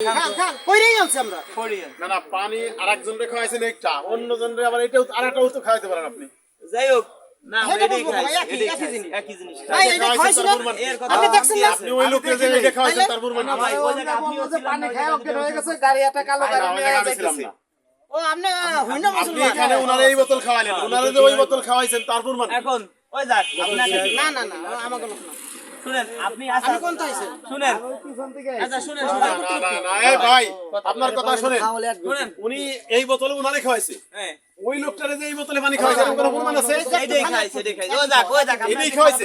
খান খান কইরেই আনছি আমরা। করিয়েন না না পানি রে খাওয়াইছেন একটা অন্য জন রে আবার এটাও আরেকটাও তো খাওয়াইতে পারেন আপনি। যাই হোক না। শুনেন আপনি আমি আচ্ছা কোন থাইছেন শুনেন আচ্ছা শুনেন না শুনেন না না এই ভাই আপনার কথা শুনেন। শুনেন। উনি এই বোতলে উনারে খাওয়াইছে হ্যাঁ ওই লোকটারে যে এই বোতলে পানি খাওয়াইছে এরকম কোনো প্রমাণ আছে? এটাই খাই সেটাই খাই ওই যাক ওই যাক এটাই খাওয়াইছে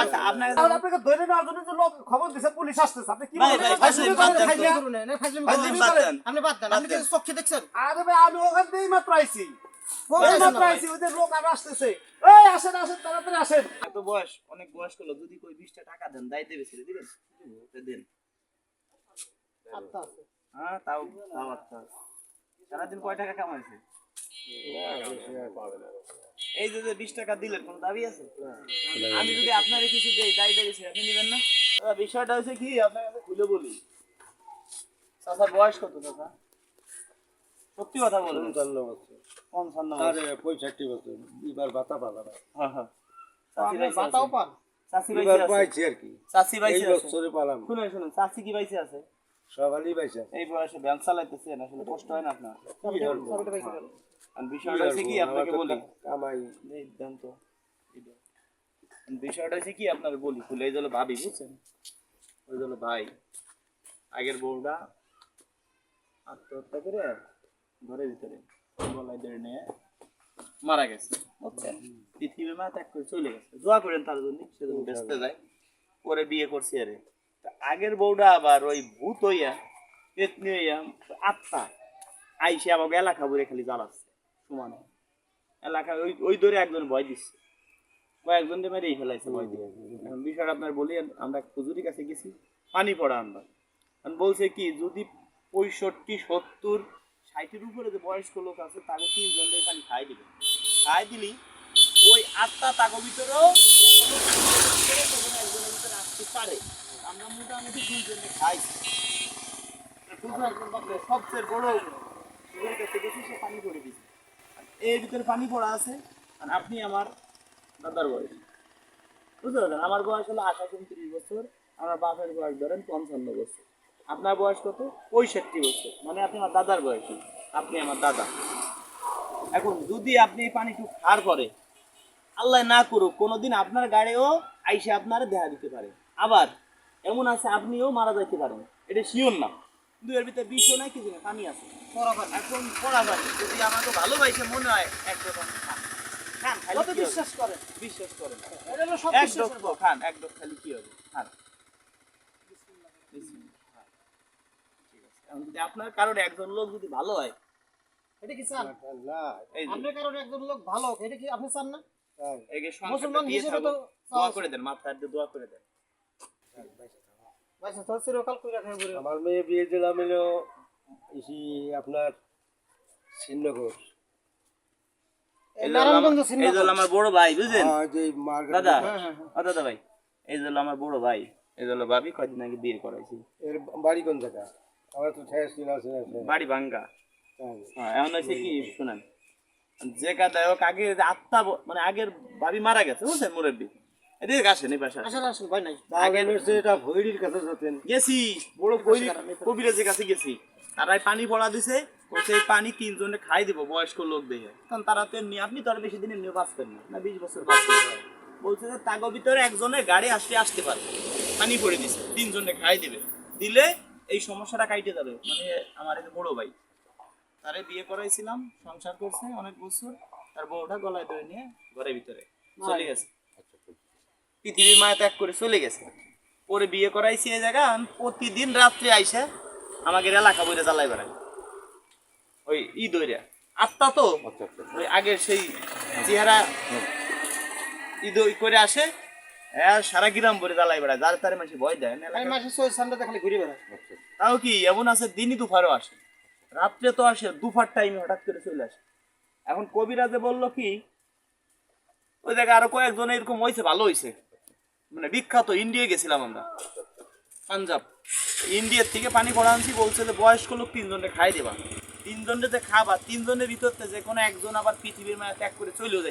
আচ্ছা আপনার আপনাকে ধরে নেওয়ার জন্য যে লোক খবর দিছে পুলিশ আসতেছে। আপনি কি ভাই, বলেন? বাদ দেন। বাদ দেন। আপনি বাদ দেন। আপনি কি চোখে দেখছেন? আরে ভাই আমি ওখান থেকেই মাত্র আইছি। এই আছেন মাত্র না ভাই? আইছি ওদের লোক আর আসতেছে। এই আসেন আসেন তাড়াতাড়ি আসেন। এত বয়স অনেক বয়স করল যদি কই বিশটা টাকা দেন দায়িত্ব বেশি দিবেন? দেন। হ্যাঁ তাও তাও আচ্ছা সারাদিন কয় টাকা কামাইছে? এই যে বিশ টাকা দিলেন কোনো দাবি আছে? আমি যদি আপনার কিছু দেই দায়ী ছিল আপনি নেবেন না? বিষয়টা হচ্ছে কি আপনার কাছে খুলে বলি। বয়স কত চাচা? সত্যি কথা বলুন পঞ্চান্ন বছর। পঁয়ষট্টি বছর। এবার ভাতা পালা না। হ্যাঁ, হ্যাঁ। বাইসে বাতাও পান। এবার বাইসে পাইছি আর কি। এই বাইসে বছরে পালাম। শুনুন শুনুন চাচি কি বাইসে আছে? সকালেই পাইছে এই বয়সে ব্যাংক চালাইতেছেন আসলে কষ্ট হয় না আপনার। আর বিষয়টা হচ্ছে কি আপনাকে বলি। কামাই। এই দেন তো এই দেন। বিষয়টা হচ্ছে কি আপনার বলি খুলে এই ভাবি বুঝছেন? ওই হলো ভাই আগের বউটা আত্মহত্যা করে ঘরের ভিতরে। গলায় ধরে নিয়ে মারা গেছে। বুঝছেন পৃথিবীর মা ত্যাগ করে চলে গেছে। দোয়া করেন তার জন্য সে যেন বেঁচতে যায়। পরে বিয়ে করছি আরে। আগের বউটা আবার ওই ভূত হইয়া পেতনি হইয়া আত্মা। আইসে আমাকে এলাকা বলে খালি জ্বালাচ্ছে সমানে। এলাকা ওই ওই ধরে একজন ভয় দিচ্ছে। কয়েকজন মেরেই ফেলাইছে ভয় দিয়ে। এখন বিষয়টা আপনার বলি আমরা হুজুরির কাছে গেছি পানি পড়া আমরা বলছে কি যদি পঁয়ষট্টি সত্তর ষাটের উপরে যে বয়স্ক লোক আছে, তাকে তিনজনকে খালি খাই দিবে খাই দিলি, ওই আত্মা তাকে ভিতরেও ভিতরে একজনের ভিতরে আসতে পারে। আমরা মোটামুটি দুইজনে খাইছি সবচেয়ে বড় কাছে গেছি সে পানি পড়ে দিচ্ছে এর ভিতরে পানি পড়া আছে, আর আপনি আমার দাদার বয়স। বুঝতে পারছেন আমার বয়স হলো আঠাশ, উনত্রিশ বছর, আমার বাপের বয়স ধরেন পঞ্চান্ন বছর। আপনার বয়স কত? পঁয়ষট্টি বছর। মানে আপনি আমার দাদার বয়সী। আপনি আমার দাদা। এখন যদি আপনি এই পানিটু খার পরে আল্লাহ না করুক কোনোদিন আপনার গাড়িও আইসে আপনার দেখা দিতে পারে। আবার এমন আছে আপনিও মারা যাইতে পারেন। এটা শিওর না। কিন্তু এর ভিতরে বিষও নাই কিছু না পানি আছে। এখন পড়া পানি যদি আমাকে ভালোবাসে মনে হয় একরকম খান। খান খালি কত কি হবে? বিশ্বাস করেন? বিশ্বাস করেন। এক খান এক খালি কি হবে? খান বিসমিল্লাহ, খান। ঠিক আছে। এখন যদি আপনার কারণে একজন লোক যদি ভালো হয় এটা কি চান? আপনার কারণে একজন লোক ভালো হোক, এটা কি আপনি চান না? এই যে সংসারটা মুসলমান হিসেবে তো দোয়া করে দেন দিয়ে দোয়া করে দেন। আমার মেয়ে বিয়ে দিলাম এলো ইসি আপনার শ্রীনগর এই আমার বড় ভাই বুঝলেন? আর যে মার্কেট দাদা হ্যাঁ, দাদা ভাই এই আমার বড় ভাই এই যে হলো ভাবি কয়দিন আগে বিয়ে করাইছি। এর বাড়ি কোন জায়গা? আমার তো বাড়ি ভাঙ্গা। হ্যাঁ। এখন হচ্ছে কি শুনেন যে কাদায় হোক আগে আত্মা মানে আগের ভাবি মারা গেছে বুঝছেন মুরব্বী? এদিকে আসেন এই পাশে আসেন। আসেন আসেন ভয় নাই। আগে হচ্ছে এটা ভৈরির কাছে যেতেন। গেছি বড় কই কবিরাজের কাছে গেছি। তারাই পানি পড়া দিছে বলছে এই পানি তিনজনে খাই দিব বয়স্ক লোক দেখে তখন তারা তো এমনি আপনি তো আর বেশি দিন এমনি বাঁচতেন না। না বিশ বছর বলছে যে তাগো ভিতরে একজনে গাড়ি আসতে আসতে পারে। পানি পড়ে দিছে তিনজনে খাই দিবে। দিলে এই সমস্যাটা কাইটে যাবে। মানে আমার এই যে বড় ভাই তারে বিয়ে করাইছিলাম সংসার করছে অনেক বছর তার বউটা গলায় ধরে নিয়ে ঘরের ভিতরে চলে গেছে। পৃথিবীর মায়া ত্যাগ করে চলে গেছে। পরে বিয়ে করাইছি এই জায়গা প্রতিদিন রাত্রে আইসা আমাকে এলাকা বইরে জ্বালাই বেড়াই ওই ঈদ ওইরা আত্মা তো ওই আগের সেই চেহারা ঈদ ওই করে আসে হ্যাঁ সারা গ্রাম ভরে জ্বালাই বেড়ায়। যার তারে মানুষ ভয় দেয় না। মাসে খালি ঘুরে বেড়াই তাও কি এমন আছে দিনই দুপুরেও আসে? রাত্রে তো আসে দুপুর টাইমে হঠাৎ করে চলে আসে। এখন কবিরাজে বলল কি, ওই জায়গায় আরও কয়েকজন এরকম হয়েছে ভালো হয়েছে মানে বিখ্যাত ইন্ডিয়া গেছিলাম আমরা। পাঞ্জাব। ইন্ডিয়ার থেকে পানি পড়া আনছি, বলছে যে বয়স্ক লোক তিনজনে খাই দেবা। তিনজনে যে খাবা, তিনজনের ভিতরতে যে কোনো একজন আবার পৃথিবীর মায়া ত্যাগ করে চলেও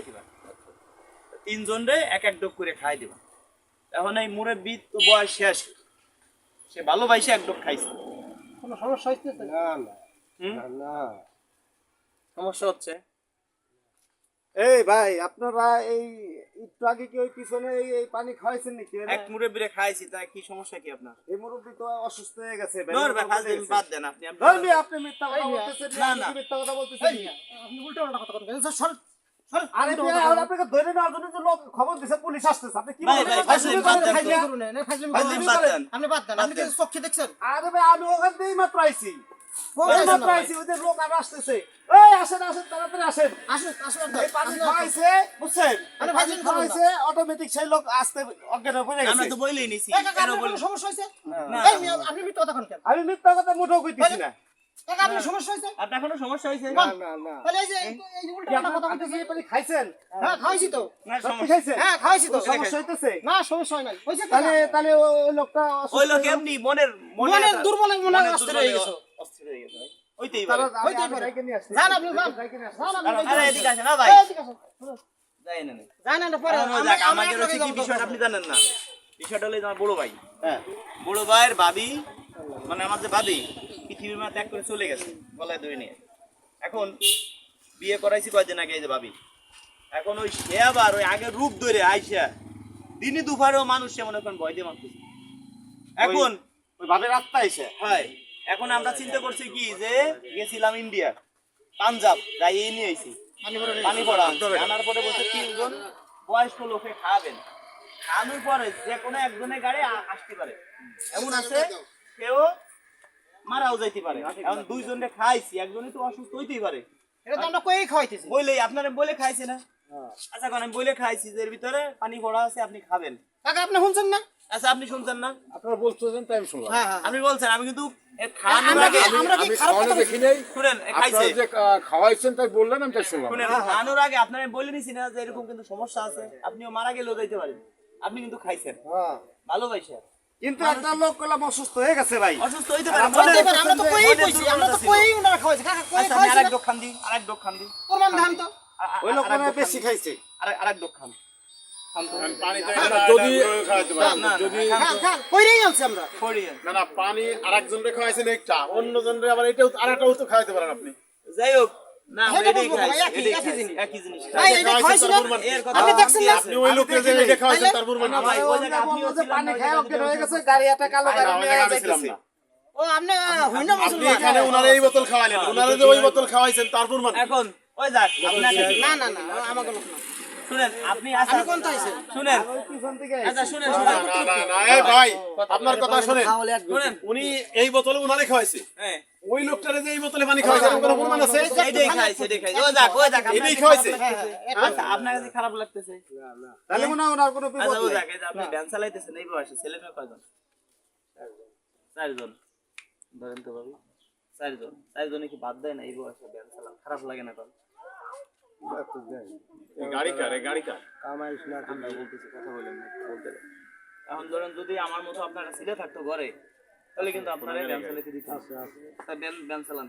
তিনজনে এক এক ডোক করে খাই দেবা। এখন এই মুরব্বী তো বয়স শেষ। সে ভালোবাসে এক ডোক খাইছে। কোনো সমস্যা হচ্ছে না না। সমস্যা হচ্ছে? এই ভাই আপনারা এই একটু আগে কি ওই পিছনে এই পানি খাওয়াইছেন নাকি? এক মুরব্বীরে খাইছি তাই কি সমস্যা কি আপনার? এই মুরব্বী তো অসুস্থ হয়ে গেছে ধর ভাই ফাজলিম বাদ দেন আপনি আপনি- মিথ্যা কথা বলতেছেন না, না। মিথ্যা কথা বলতেছেন আপনি উল্টো পাল্টা কথা সর সর আরে উল্টো ভাই, কথা এখন আপনাকে ধরে নেওয়ার জন্য যে লোক খবর দিছে পুলিশ আসতেছে। আপনি কি বাদ দেন। বাদ দেন। আপনি বাদ দেন। আপনি চোখে দেখছেন। আরে ভাই আমি ওখান থেকেই মাত্র আইছি। মাত্র? আইছি ওদের লোক আর আসতেছে। এই আসেন আসেন তাড়াতাড়ি আসেন। আসুন আসুন এই পানি খাওয়াইছে বুঝছেন? আরে অটোমেটিক সেই লোক আসতে অজ্ঞান হয়ে আমরা গেছে। তো বইলেই নিছি কেন আপনার সমস্যা হয়েছে? না। এই মিথ্যা কথা কেন? আমি মিথ্যা কথা মুঠো কইতেছি না। কাকা আপনার সমস্যা হয়েছে? আপনার কোনো সমস্যা হয়েছে? না না না। তাহলে এই যে এই এই যে উল্টো কি পাল্টা কথা বলতেছেন কি খাইছেন? হ্যাঁ। খাওয়াইছি তো। না সমস্যা খাইছেন? হ্যাঁ খাওয়াইছি তো। সমস্যা হইতেছে। না সমস্যা হয় নাই। হয়েছে তাহলে তাহলে ওই লোকটা ওই লোক এমনি মনের মনের দুর্বল মনে অস্থির হয়ে গেছে। অস্থির হয়ে গেছে হইতেই পারে। হইতেই পারে। ডাইকে নিয়ে আসছি। যান আপনি যান। ডাইকে নিয়ে আসছি। যান আপনি আরে এদিকে আসেন। না ভাই। এই, এদিকে আসুন। যাই না না। না পরে এখন আমি- যাক, আমি আমাদের এক হচ্ছে লগে কি যাব, বিষয়টা যাব। আপনি জানেন না। বিষয়টা হলো আমার বড় ভাই। হ্যাঁ। বড় ভাইয়ের ভাবি মানে আমার যে ভাবি পৃথিবীর মা ত্যাগ করে চলে গেছে গলায় দই নিয়ে। এখন বিয়ে করাইছি কয়দিন আগে এই যে ভাবি এখন ওই সে আবার ওই আগের রূপ ধরে আইসা দিনই দুপুরেও মানুষ সে মনে করেন ভয় দিয়ে মারতেছে। এখন ওই ভাবে রাস্তা এসে হয় এখন আমরা চিন্তা করছি কি যে গেছিলাম ইন্ডিয়া পাঞ্জাব যাই এই নিয়ে আইছি পানি পড়া আনার পরে বলছে তিনজন বয়স্ক লোকে খাবেন। খাওয়ানোর পরে যে কোনো একজনের গাড়ি আসতে পারে। এমন আছে কেউ মারাও যাইতে পারে। এখন দুইজনে খাইছি একজনই তো অসুস্থ হইতেই পারে। এটা তো আমরা কই খাওয়াইতেছি। বলে আপনারা বলে খাইছে না? আচ্ছা কোন আমি বলে খাইছি যে এর ভিতরে পানি পড়া আছে আপনি খাবেন। কাকা আপনি শুনছেন না? আচ্ছা আপনি শুনছেন না? আপনারা বলতেছেন তাই আমি শুনলাম। হ্যাঁ হ্যাঁ। আপনি বলছেন আমি কিন্তু খাওয়ানোর আমরা কি আগে আমরা কি আমি খারাপ কথা দেখি নাই। শুনেন খাইছে। যে খাওয়াইছেন তাই বললেন আমি তাই শুনলাম। শুনেন খাওয়ানোর আগে আপনারা বলে নিছি না যে এরকম কিন্তু সমস্যা আছে। আপনিও মারা গেলেও যাইতে পারেন। আপনি কিন্তু খাইছেন। হ্যাঁ। ভালোবাসা কিন্তু একটা লোক অসুস্থ হয়ে গেছে ভাই। অসুস্থ হইতে পারে আমরা তো কই কইছি আমরা তো কই উনারা খাওয়াইছি। কাকা কই আচ্ছা আমি খাওয়াইছি আরেক না? ডোক খান দিই আরেক ডোক খান প্রমাণ দেন তো। ওই লোক মনে বেশি খাইছে। আরেক যদি- খাওয়াইতে পারেন। না, যদি আমরা। পানি আরেকজন রে খাওয়াইছেন একটা অন্য জন রে আবার এটাও আরেকটাও তো খাওয়াইতে পারেন আপনি। যাই হোক না মানে এখন ওই বলব খাইছি, ভাই, একই- এটাই একই খাইছি, জিনিস। একই জিনিস। ভাই এটা খাওয়াইছেন খাওয়াইছি তার না? না? ওই লোককে খাওয়াইছেন তার না, ভাই, শুনেন আপনি শুনেন। আচ্ছা শুনেন না না এই ভাই আপনার কথা শুনেন। শুনেন। উনি এই বোতলে উনারে খাওয়াইছে। হ্যাঁ। ওই লোকটারে যে এই বোতলে পানি খাওয়াইছে এরকম কোনো প্রমাণ আছে? খাইছে এটাই খাইছে। ও যাক ও যাক এটাই খাওয়াইছে? খারাপ লাগতেছে। আচ্ছা আপনার কাছে খারাপ লাগতেছে? তাহলে মনে হয় ওনার কোনো আচ্ছা ও যাক আপনি ড্যান্স চালাইতেছেন এই বয়সে ছেলে মেয়ে কয়জন? চারজন। ধরেন তো ভাবি। চারজন। চারজনে কি বাদ দেয় না এই বয়সে ড্যান্স চালান? খারাপ লাগে না কারণ গাড়ি কার গাড়ি কার? কামাইশ না বলতেছি কথা বলেন না বলতে এখন ধরেন যদি আমার মতো আপনার ছেলে থাকতো ঘরে তাহলে কিন্তু দিত তা চালান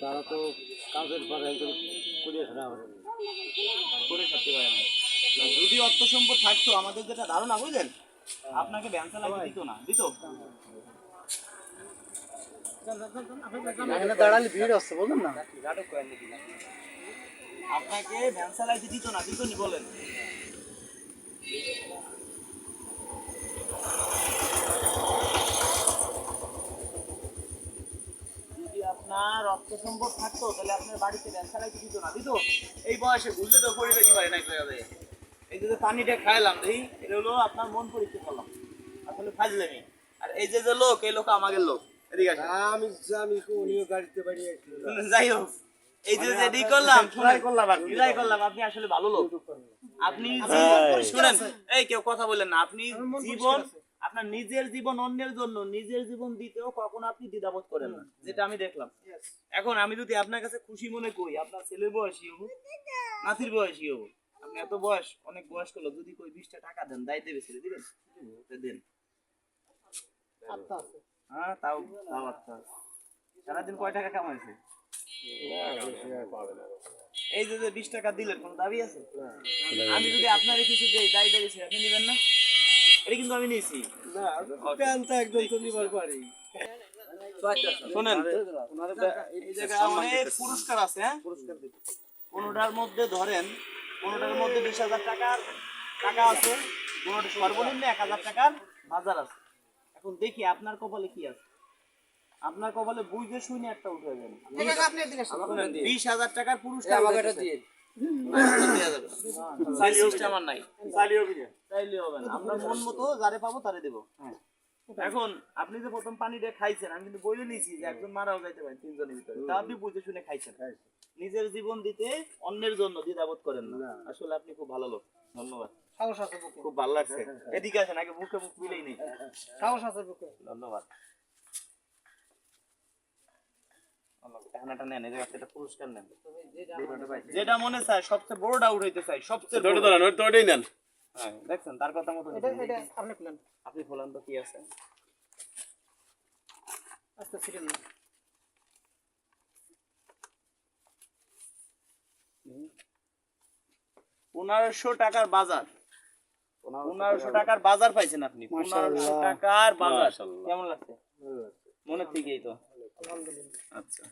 তারা তো কাজের পরে একজন কুড়িয়ে ফেরা হবে। করে থাকতে পারে না। না, যদি অর্থ সম্পদ থাকতো আমাদের যেটা ধারণা বুঝলেন? আপনাকে ব্যায়াম চালাইতে দিত না দিত? এখানে দাঁড়ালে ভিড় হচ্ছে বলুন না। আপনাকে দিত না দিত নি বলেন। আপনার অর্থ সম্পদ থাকতো, তাহলে আপনার বাড়িতে এই বয়সে তো এই যে খাইলাম এটা হলো আপনার মন আসলে আর এই যে যে লোক, এই লোক আমাদের লোক। এদিকে আসেন। আমি আমি উনিও গাড়িতে বাড়ি যাই হোক এই যে যেটি করলাম ট্রাই করলাম আর ট্রাই করলাম আপনি আসলে ভালো লোক। আপনি শুনেন এই কেউ কথা বলেন না আপনি জীবন আপনার নিজের জীবন অন্যের জন্য নিজের জীবন দিতেও কখনো আপনি দ্বিধাবোধ করেন না যেটা আমি দেখলাম। এখন আমি যদি আপনার কাছে খুশি মনে করি আপনার ছেলের বয়সী হব নাতির বয়সী হব আপনি এত বয়স অনেক বয়স্ক লোক যদি কই বিশটা টাকা দেন দায় দেবে ছেলে দিবেন? দেন। আছে। হ্যাঁ তাও তাও আচ্ছা সারাদিন কয় টাকা কামাইছে? এই যে যে বিশ টাকা দিলেন কোনো দাবি আছে? আমি যদি আপনারে কিছু দেই দাবি আপনি নেবেন না? এটা কিন্তু আমি নিয়েছি। না প্যান তো একজন তো নিবার পারি। শোনেন এই জায়গায় অনেক পুরস্কার আছে হ্যাঁ? কোনোটার মধ্যে ধরেন কোনোটার মধ্যে বিশ হাজার টাকার টাকা আছে কোনোটা সর্বনিম্ন এক হাজার টাকার বাজার আছে। এখন দেখি আপনার কপালে কি আছে। আপনার কপালে বুঝে শুনে একটা উঠে যাবেন ঠিক আছে আপনি এদিকে আসুন। বিশ হাজার টাকার আমরা মন মতো যারে পাবো তারে দেবো। এখন আপনি যে প্রথম পানিটা খাইছেন আমি কিন্তু বলে নিয়েছি যে একজন মারাও যাইতে পারেন তিনজনের ভিতরে। তা আপনি বুঝে শুনে খাইছেন। নিজের জীবন দিতে অন্যের জন্য দ্বিধাবোধ করেন না। আসলে আপনি খুব ভালো লোক। ধন্যবাদ। সাহস আছে বুকে। খুব ভালো লাগছে। এদিকে আসেন আগে মুখে মুখ মিলেই নেই। সাহস আছে বুকে। ধন্যবাদ। টানাটা নেন এই জায়গা থেকে পুরস্কার নেন। যেটা মনে চায় সবচেয়ে বড়টা উঠাইতে চাই সবচেয়ে নেন। হ্যাঁ, দেখছেন তার কথা মতো এটা এটা আপনি তো কি আছে। আস্তে ছিলেন না। পনেরোশো টাকার বাজার। পনেরোশো টাকার বাজার পাইছেন আপনি। পনেরোশো টাকার বাজার। কেমন লাগছে? মনের থেকেই তো। আচ্ছা।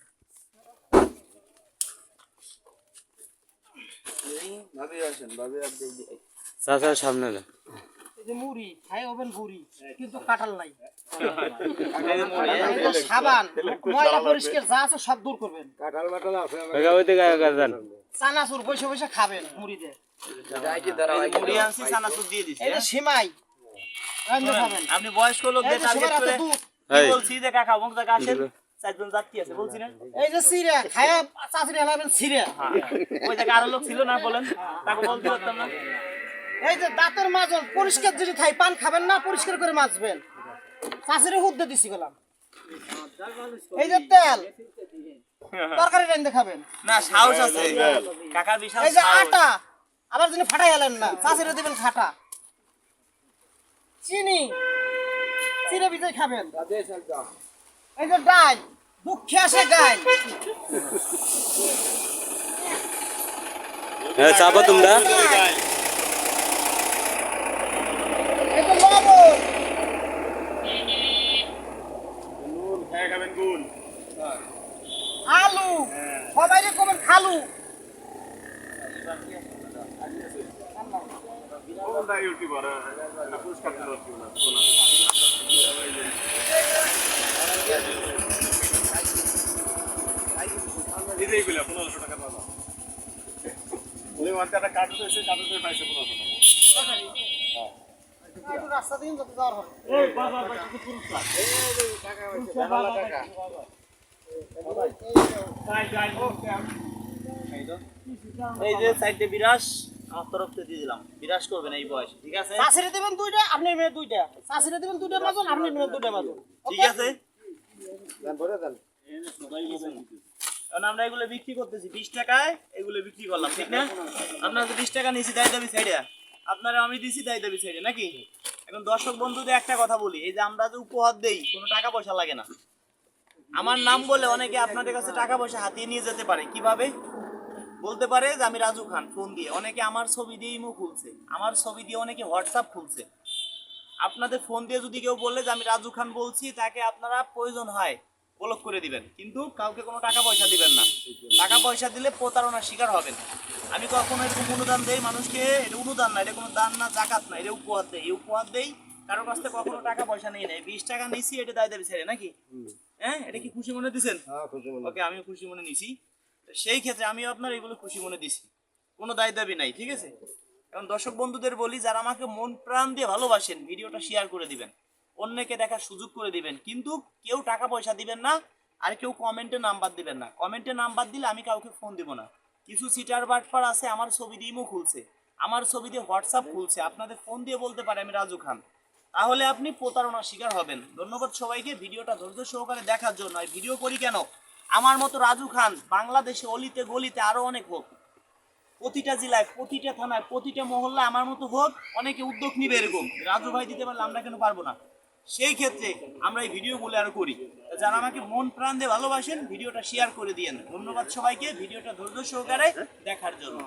সামনে যে মুড়ি খাই হবেন বুড়ি কিন্তু কাঁঠাল নাই। সাবান ময়লা পরিষ্কার যা আছে সব দূর করবেন। কাঁঠাল বাটাল আছে ওই দিকে যান। চানাচুর বসে বসে খাবেন মুড়ি দিয়ে এই যে মুড়ি আনছি চানাচুর দিয়ে দিছি এই যে? সিমাই। রান্না খাবেন। আপনি বয়স্ক লোকদের টার্গেট করে হাতে দুধ। কি বলছি যে কাকা অমুক জায়গা আসেন চারজন যাত্রী আছে বলছি না? এই যে সিরে খায়া চাচুরি হেলাবেন সিরে। ওই জায়গায় আরও লোক ছিল না বলেন তাকে বলতে পারতাম না। এই যে দাঁতের মাজল পরিষ্কার যদি খাই পান খাবেন না পরিষ্কার করে মাজবেন। চাষিরে হুদ্দে দিছি গেলাম। এই যে তেল। তরকারি রান্ধে খাবেন না সাহস আছে। কাকার বিশাল এই যে আটা আবার যিনি ফাটাই হেলেন না চাষিরে দিবেন খাটা। চিনি চিনি ভিতরে খাবেন। এই যে ডাল দুঃখে আসে ডাল। হ্যাঁ চাপা তোমরা? লবণ। হ্যাঁ খাবেন গুল আলু সবাই কবেন খালু। পনেরোশো টাকা পাবা উনি ওয়ানটা একটা কার্ড হয়েছে কার্ড হয়ে পাইছে পনেরোশো টাকা রাস্তা দিন যত যাওয়ার হবে এই যে সাইডে বিরাস আমার তরফ থেকে দিয়ে দিলাম। বিরাস করবেন এই বয়স ঠিক আছে? চাষিরে দিবেন দুইটা আপনি মেয়ে দুইটা। চাষিরে দিবেন দুইটা মাজন আপনি মেয়ে দুইটা মাজন। ঠিক আছে? কারণ আমরা এগুলো বিক্রি করতেছি বিশ টাকায় এগুলো বিক্রি করলাম ঠিক না? তো বিশ টাকা নিয়েছি দায় দাবি সাইডে আপনারা আমি দিছি দায় দাবি সাইডে নাকি? এখন দর্শক বন্ধুদের একটা কথা বলি এই যে আমরা যে উপহার দেই কোনো টাকা পয়সা লাগে না। আমার নাম বলে অনেকে আপনাদের কাছে টাকা পয়সা হাতিয়ে নিয়ে যেতে পারে। কীভাবে? বলতে পারে যে আমি রাজু খান, ফোন দিয়ে। অনেকে আমার ছবি দিয়ে ইমো খুলছে। আমার ছবি দিয়ে অনেকে হোয়াটসঅ্যাপ খুলছে। আপনাদের ফোন দিয়ে যদি কেউ বললে যে আমি রাজু খান বলছি, তাকে আপনারা প্রয়োজন হয় ব্লক করে দিবেন। কিন্তু কাউকে কোনো টাকা পয়সা দিবেন না। টাকা পয়সা দিলে প্রতারণার শিকার হবেন। আমি কখনো এরকম অনুদান দেই মানুষকে, এটা অনুদান না, এটা কোনো দান না, জাকাত না, এটা উপহার দেই। এই উপহার দেই কারোর কাছ থেকে কখনো টাকা পয়সা নেই। বিশ টাকা নিছি, এটা দায় দেবে ছেড়ে, নাকি? হ্যাঁ এটা কি খুশি মনে দিছেন ওকে আমিও খুশি মনে নিছি। সেই ক্ষেত্রে আমিও আপনার এগুলো খুশি মনে দিছি কোনো দায় দাবি নাই ঠিক আছে? এখন দর্শক বন্ধুদের বলি যারা আমাকে মন প্রাণ দিয়ে ভালোবাসেন ভিডিওটা শেয়ার করে দিবেন। অন্যকে দেখার সুযোগ করে দিবেন। কিন্তু কেউ টাকা পয়সা দিবেন না আর কেউ কমেন্টে নাম্বার দিবেন না। কমেন্টে নাম্বার দিলে আমি কাউকে ফোন দিব না। কিছু সিটার বাটপার আছে আমার ছবি দিয়ে ইমো খুলছে। আমার ছবি দিয়ে হোয়াটসঅ্যাপ খুলছে। আপনাদের ফোন দিয়ে বলতে পারে আমি রাজু খান। তাহলে আপনি প্রতারণার শিকার হবেন। ধন্যবাদ সবাইকে। ভিডিওটা ধৈর্য সহকারে দেখার জন্য। ভিডিও করি কেন? আমার মতো রাজু খান বাংলাদেশে অলিতে গলিতে আরও অনেক হোক। প্রতিটা জেলায়, প্রতিটা থানায়, প্রতিটা মহল্লায় আমার মতো হোক, অনেকে উদ্যোগ নিবে এরকম। রাজু ভাই দিতে পারলে আমরা কেন পারব না? সেই ক্ষেত্রে আমরা এই ভিডিওগুলো আরও করি। যারা আমাকে মন প্রাণ দিয়ে ভালোবাসেন, ভিডিওটা শেয়ার করে দিয়েন ধন্যবাদ সবাইকে। ভিডিওটা ধৈর্য সহকারে দেখার জন্য।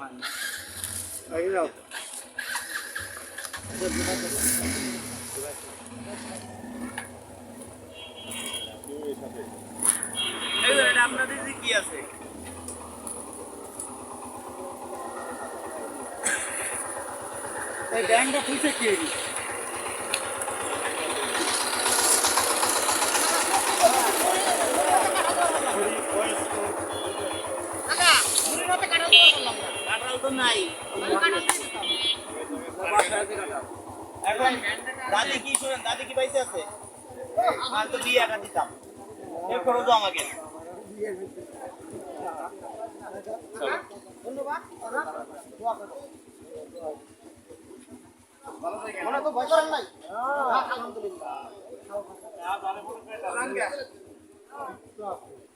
আপনাদের কি আছে? এই ব্যাংকটা খুঁজে কি? আচ্ছা, কাঁঠাল তো নাই। কাঁঠাল। এখন দাদি কি শুনেন? দাদি কি পাইছে আছে? আর তো বিয়ে একা দিতাম। এর খরচ আমাকে। ধন্যবাদ মনে তো ভয় করেন নাই? আলহামদুলিল্লাহ।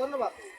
ধন্যবাদ।